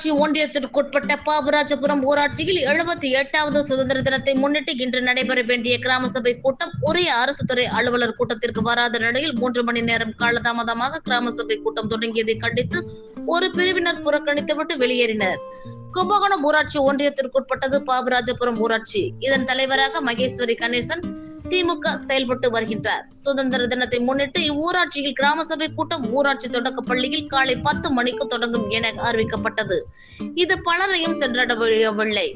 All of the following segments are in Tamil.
ஊராட்சி ஒன்றியத்திற்குட்பட்ட பாபராஜபுரம் ஊராட்சியில் எழுபத்தி எட்டாவது சுதந்திர தினத்தை முன்னிட்டு இன்று நடைபெற வேண்டிய கிராம சபை கூட்டம் உரிய அரசு துறை அலுவலர் கூட்டத்திற்கு வராத நிலையில் மூன்று மணி நேரம் காலதாமதமாக கிராம சபை கூட்டம் தொடங்கியதை கண்டித்து ஒரு பிரிவினர் புறக்கணித்துவிட்டு வெளியேறினர். கும்பகோணம் ஊராட்சி ஒன்றியத்திற்குட்பட்டது பாபராஜபுரம் ஊராட்சி. இதன் தலைவராக மகேஸ்வரி கணேசன் திமுக செயல்பட்டு வருகின்றார். சுதந்திர தினத்தை முன்னிட்டு இவ்வூராட்சியில் கிராம சபை கூட்டம் ஊராட்சி தொடக்க பள்ளியில் காலை பத்து மணிக்கு தொடங்கும் என அறிவிக்கப்பட்டது. இது பலரையும் சென்றடையவில்லை.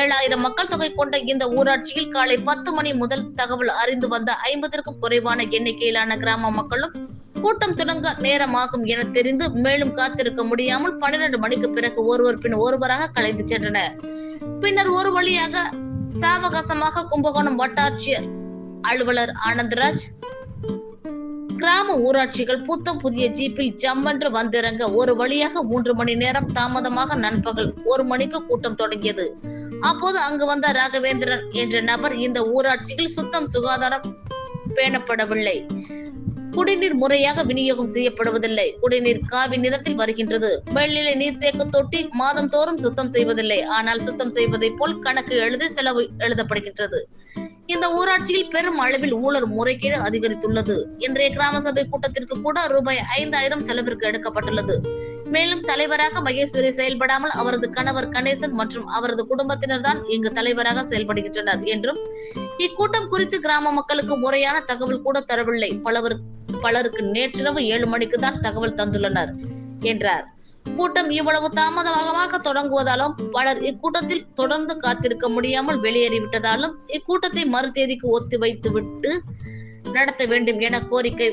ஏழாயிரம் மக்கள் தொகை கொண்ட இந்த ஊராட்சியில் காலை பத்து மணி முதல் தகவல் அறிந்து வந்த ஐம்பதற்கும் குறைவான எண்ணிக்கையிலான கிராம மக்களும் கூட்டம் தொடங்க நேரமாகும் என தெரிந்து மேலும் காத்திருக்க முடியாமல் பன்னிரண்டு மணிக்கு பிறகு ஒருவர் பின் ஒருவராக கலைந்து சென்றனர். பின்னர் ஒரு வழியாக சாவகாசமாக கும்பகோணம் வட்டாட்சியர் அலுவலர் ஆனந்தராஜ். கிராம ஊராட்சிகள் புத்தம் புதிய ஜீப்பில் ஜம்மென்று வந்திறங்க ஒரு வழியாக மூன்று மணி நேரம் தாமதமாக நண்பகல் ஒரு மணிக்கு கூட்டம் தொடங்கியது. அப்போது அங்கு வந்த ராகவேந்திரன் என்ற நபர் இந்த ஊராட்சியில் சுத்தம் சுகாதாரம் பேணப்படவில்லை. குடிநீர் முறையாக விநியோகம் செய்யப்படுவதில்லை. குடிநீர் காவி நிறத்தில் வருகின்றது. மேல்நிலை நீர்த்தேக்க தொட்டி மாதம் தோறும் சுத்தம் செய்வதில்லை. ஆனால் சுத்தம் செய்வதை போல் கணக்கு எழுதி செலவு எழுதப்படுகின்றது. இந்த ஊராட்சியில் பெரும் அளவில் ஊழல் முறைகேடு அதிகரித்துள்ளது. இன்றைய கிராம சபை கூட்டத்திற்கு கூட ரூபாய் ஐந்தாயிரம் செலவிற்கு எடுக்கப்பட்டுள்ளது. மேலும் தலைவராக மகேஸ்வரி செயல்படாமல் அவரது கணவர் கணேசன் மற்றும் அவரது குடும்பத்தினர் தான் இங்கு தலைவராக செயல்படுகின்றனர் என்றும் இக்கூட்டம் குறித்து கிராம மக்களுக்கு முறையான தகவல் கூட தரவில்லை. பலவர் பலருக்கு நேற்றிரவு ஏழு மணிக்கு தான் தகவல் தந்துள்ளனர் என்றார். கூட்டம் இவ்வளவு தாமதமாக தொடங்குவதாலும் பலர் இக்கூட்டத்தில் தொடர்ந்து காத்திருக்க முடியாமல் வெளியேறிவிட்டதாலும் இக்கூட்டத்தை மறு தேதிக்கு ஒத்தி வைத்து விட்டு நடத்த வேண்டும் என கோரிக்கை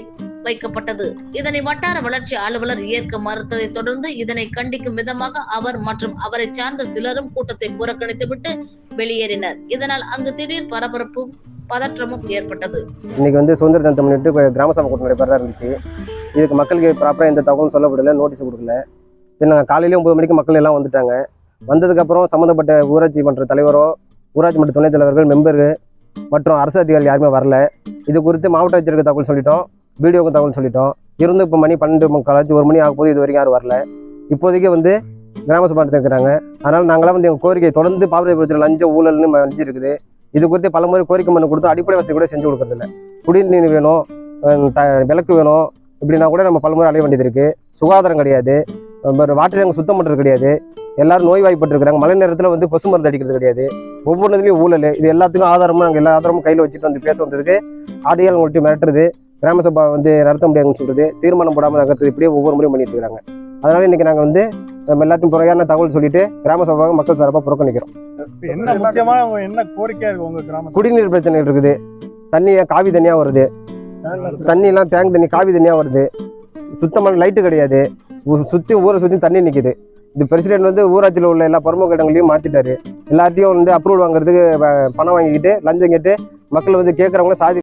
வைக்கப்பட்டது. இதனை வட்டார வளர்ச்சி அலுவலர் ஏற்க மறுத்ததை தொடர்ந்து இதனை கண்டிக்கும் விதமாக அவர் மற்றும் அவரை சார்ந்த சிலரும் கூட்டத்தை புறக்கணித்துவிட்டு வெளியேறினர். இதனால் அங்கு திடீர் பரபரப்பும் பதற்றமும் ஏற்பட்டது. இன்னைக்கு வந்து சுதந்திர தினத்தை முன்னிட்டு கிராம சபை கூட்டம் நடைபெறதா இருந்துச்சு. இதுக்கு மக்களுக்கு ப்ராப்பராக எந்த தகவலும் சொல்லப்படல நோட்டீஸ் கொடுக்கல. சரி நாங்கள் காலையிலே ஒன்பது மணிக்கு மக்கள் எல்லாம் வந்துட்டாங்க. வந்ததுக்கப்புறம் சம்மந்தப்பட்ட ஊராட்சி மன்ற தலைவரோ ஊராட்சி மன்ற துணைத் தலைவர்கள் மெம்பர்கள் மற்றும் அரசு அதிகாரிகள் யாருமே வரல. இது குறித்து மாவட்ட ஆட்சியருக்கு தகவல் சொல்லிட்டோம். பிடிஓக்கு தகவல் சொல்லிட்டோம். இருந்து இப்போ மணி பன்னெண்டு முக்காலாச்சு ஒரு மணி ஆகும் போது இது வரைக்கும் யாரும் வரல. இப்போதைக்கு வந்து கிராம சபை இருக்கிறாங்க. அதனால் நாங்களாம் வந்து எங்கள் கோரிக்கை தொடர்ந்து பாபரபுரத்தில் லஞ்ச ஊழல்னு மஞ்சு இருக்குது இது குறித்து பலமுறை கோரிக்கை மனு கொடுத்து அடிப்படை வசதி கூட செஞ்சு கொடுக்கறதில்ல. குடிநீர் வேணும் த விளக்கு வேணும். இப்படின்னா கூட நம்ம பலமுறை அலைய வேண்டியது இருக்குது சுகாதாரம் கிடையாது. வாட்டர் டேங்க் சுத்தம் பண்ணுறது கிடையாது. எல்லாரும் நோய்வாய்ப்பட்டு இருக்கிறாங்க மழை நேரத்தில் வந்து கொசு மருந்து அடிக்கிறது கிடையாது. ஒவ்வொன்றுலையும் ஊழல். இது எல்லாத்துக்கும் ஆதாரமும் நாங்கள் எல்லா ஆதாரமும் கையில் வச்சுட்டு வந்து பேச வந்ததுக்கு ஆடியால் உங்கள்கிட்ட மிரட்டுறது கிராம சபா வந்து நடத்த முடியாதுன்னு சொல்றது தீர்மானம் போடாமல் நகர்த்தது இப்படியே ஒவ்வொரு முறையும் பண்ணிட்டு இருக்காங்க. அதனால இன்னைக்கு நாங்கள் வந்து நம்ம எல்லாத்தையும் முறையான தகவல் சொல்லிட்டு கிராம சபாவை மக்கள் சார்பாக புறக்கணிக்கிறோம். என்ன முக்கியமான உங்க என்ன கோரிக்கையா இருக்கு உங்க கிராமத்துல? குடிநீர் பிரச்சனை இருக்குது. தண்ணி காவி தண்ணியாக வருது. தண்ணிலாம் டேங்க் தண்ணி காவி தண்ணியாக வருது. சுத்தமான லைட்டு கிடையாது. சுத்தி ஊரை சுற்றி தண்ணி நிக்குது. இது பிரசிடென்ட் வந்து ஊராட்சியில் உள்ள எல்லா பிரமுக இடங்களையும் மாற்றிட்டாரு எல்லார்ட்டையும் வந்து அப்ரூவல் வாங்குறதுக்கு பணம் வாங்கிக்கிட்டு லஞ்சம் கேட்டு மக்கள் வந்து கேட்குறவங்கள சாதி